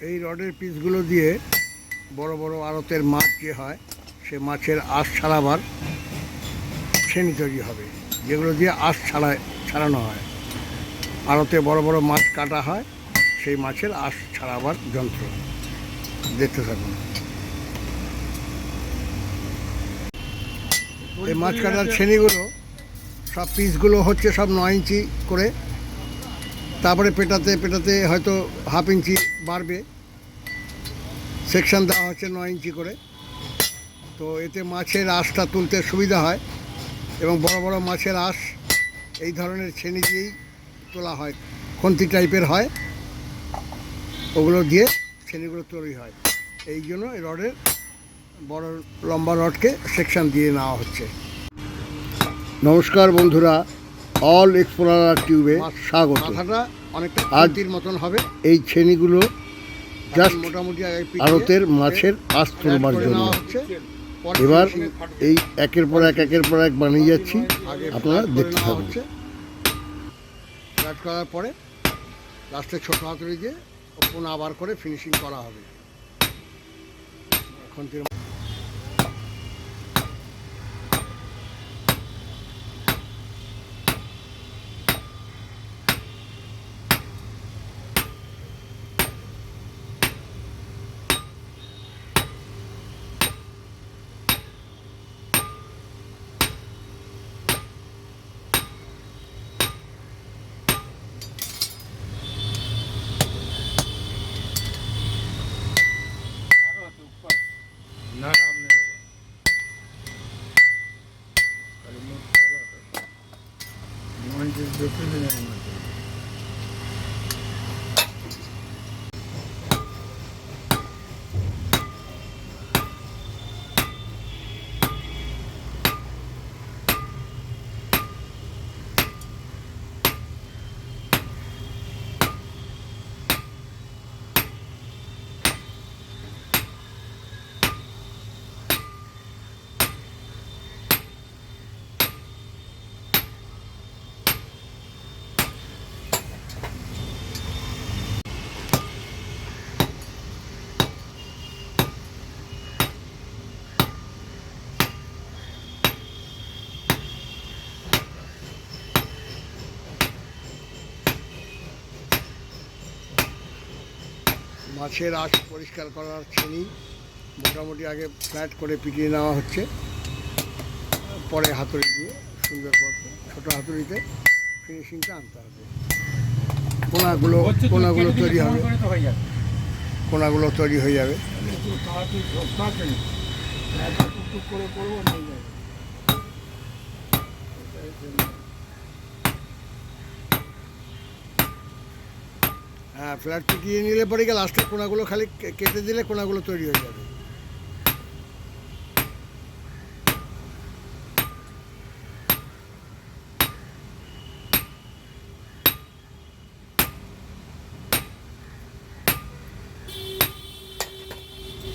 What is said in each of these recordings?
এই রডের পিসগুলো দিয়ে বড় বড় আড়তের মাছ যে হয় সে মাছের আঁশ ছাড়াবার শ্রেণি তৈরি হবে যেগুলো দিয়ে আঁশ ছাড়ায় ছাড়ানো হয়। আড়তে বড় বড় মাছ কাটা হয় সেই মাছের আঁশ ছাড়াবার যন্ত্র। দেখতে থাকুন। এই মাছ কাটার শ্রেণীগুলো সব পিসগুলো হচ্ছে সব নয় ইঞ্চি করে তারপরে পেটাতে পেটাতে হয়তো হাফ ইঞ্চি বাড়বে। সেকশন দেওয়া হচ্ছে নয় ইঞ্চি করে। তো এতে মাছের আঁশটা তুলতে সুবিধা হয় এবং বড় বড় মাছের আঁশ এই ধরনের ছেনি দিয়েই তোলা হয়, খন্তি টাইপের হয়। ওগুলো দিয়ে শ্রেণীগুলো তৈরি হয়। এই জন্য রডের বড় লম্বা রডকে সেকশন দিয়ে নেওয়া হচ্ছে। নমস্কার বন্ধুরা অল এক্সপ্লোরার টিউবে স্বাগত। মাথাটা অনেকটা আরতির মতন হবে। এই শ্রেণীগুলো জাস্ট মোটামুটি আড়তের মাছের আঁশ তুলবার জন্য। এবার এই একের পর এক একের পর এক বানিয়ে যাচ্ছি। আপনারা দেখতে থাকুন। কাট করার পরে লাস্টে ছোট হাতুড়ি দিয়ে পুনঃ আবার করে ফিনিশিং করা হবে। এখন 8-9. মাছের আঁশ পরিষ্কার করার শ্রেণি মোটামুটি আগে ফ্ল্যাট করে পিটিয়ে নেওয়া হচ্ছে। পরে হাতুড়ি দিয়ে সুন্দর করে ছোটো হাতুড়িতে ফিনিশিংটা আনতে হবে। কোনাগুলো কোনাগুলো তৈরি হবে। কোনাগুলো তৈরি হয়ে যাবে। হ্যাঁ ফ্ল্যাট পিটিয়ে নিলে পরে গিয়ে লাস্টে কোনাগুলো খালি কেটে দিলে কোনাগুলো তৈরি হয়ে যাবে।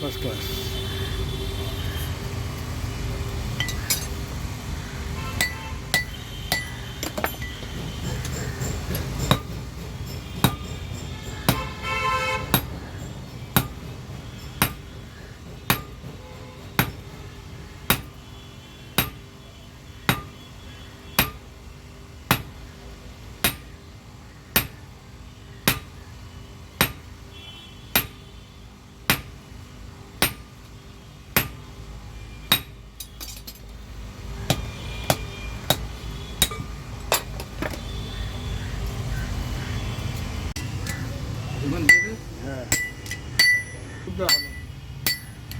ফার্স্ট ক্লাস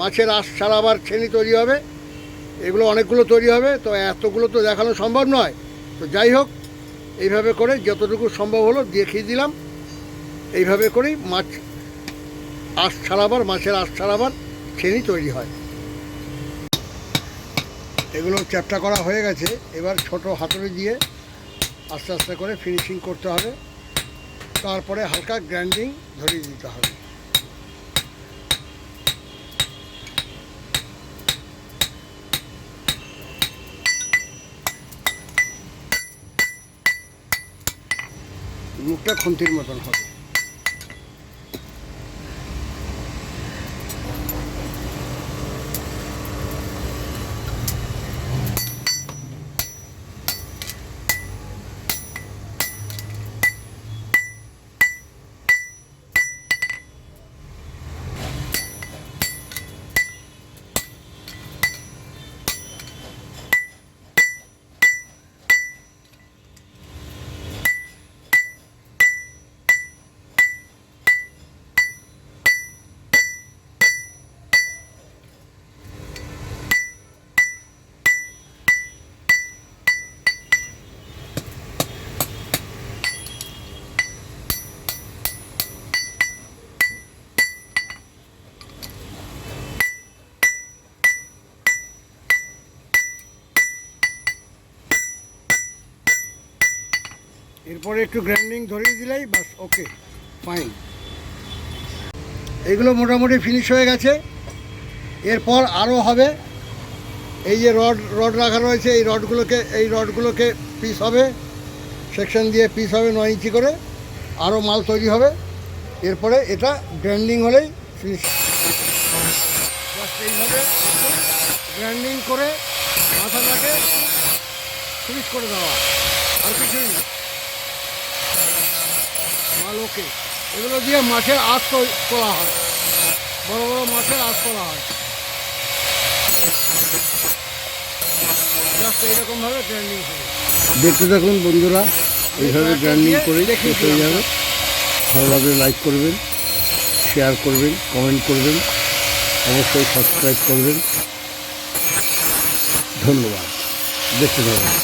মাছের আঁশ ছাড়াবার ছেনি তৈরি হবে। এগুলো অনেকগুলো তৈরি হবে, তো এতগুলো তো দেখানো সম্ভব নয়। তো যাই হোক, এইভাবে করে যতটুকু সম্ভব হলো দেখিয়ে দিলাম। এইভাবে করেই মাছ আঁশ ছাড়াবার মাছের আঁশ ছাড়াবার ছেনি তৈরি হয়। এগুলো চ্যাপটা করা হয়ে গেছে। এবার ছোট হাতুড়ি দিয়ে আস্তে আস্তে করে ফিনিশিং করতে হবে। তারপরে হালকা গ্র্যান্ডিং ধরিয়ে দিতে হবে। মুখটা খুন্তির মতন হবে। এরপরে একটু গ্রাইন্ডিং ধরিয়ে দিলেই বাস ওকে ফাইন এগুলো মোটামুটি ফিনিশ হয়ে গেছে। এরপর আরও হবে। এই যে রড রড রাখা রয়েছে, এই রডগুলোকে এই রডগুলোকে পিস হবে। সেকশন দিয়ে পিস হবে নয় ইঞ্চি করে। আরও মাল তৈরি হবে। এরপরে এটা গ্রাইন্ডিং হলেই ফিনিশ এইভাবে গ্রাইন্ডিং করে মাথাটাকে ফিনিশ করে দেওয়া আর কিছুই না। ওকে এগুলো দিয়ে মাছের আঁশ তোলা হয়। বড় বড় মাছের আঁশ তোলা হয়। জাস্ট এইরকমভাবে গ্রাইন্ডিং হবে দেখতে থাকুন বন্ধুরা এইভাবে গ্রাইন্ডিং করে শেষ হয়ে যাবে। ভালো লাগলে লাইক করবেন শেয়ার করবেন কমেন্ট করবেন অবশ্যই সাবস্ক্রাইব করবেন। ধন্যবাদ। দেখতে থাকুন।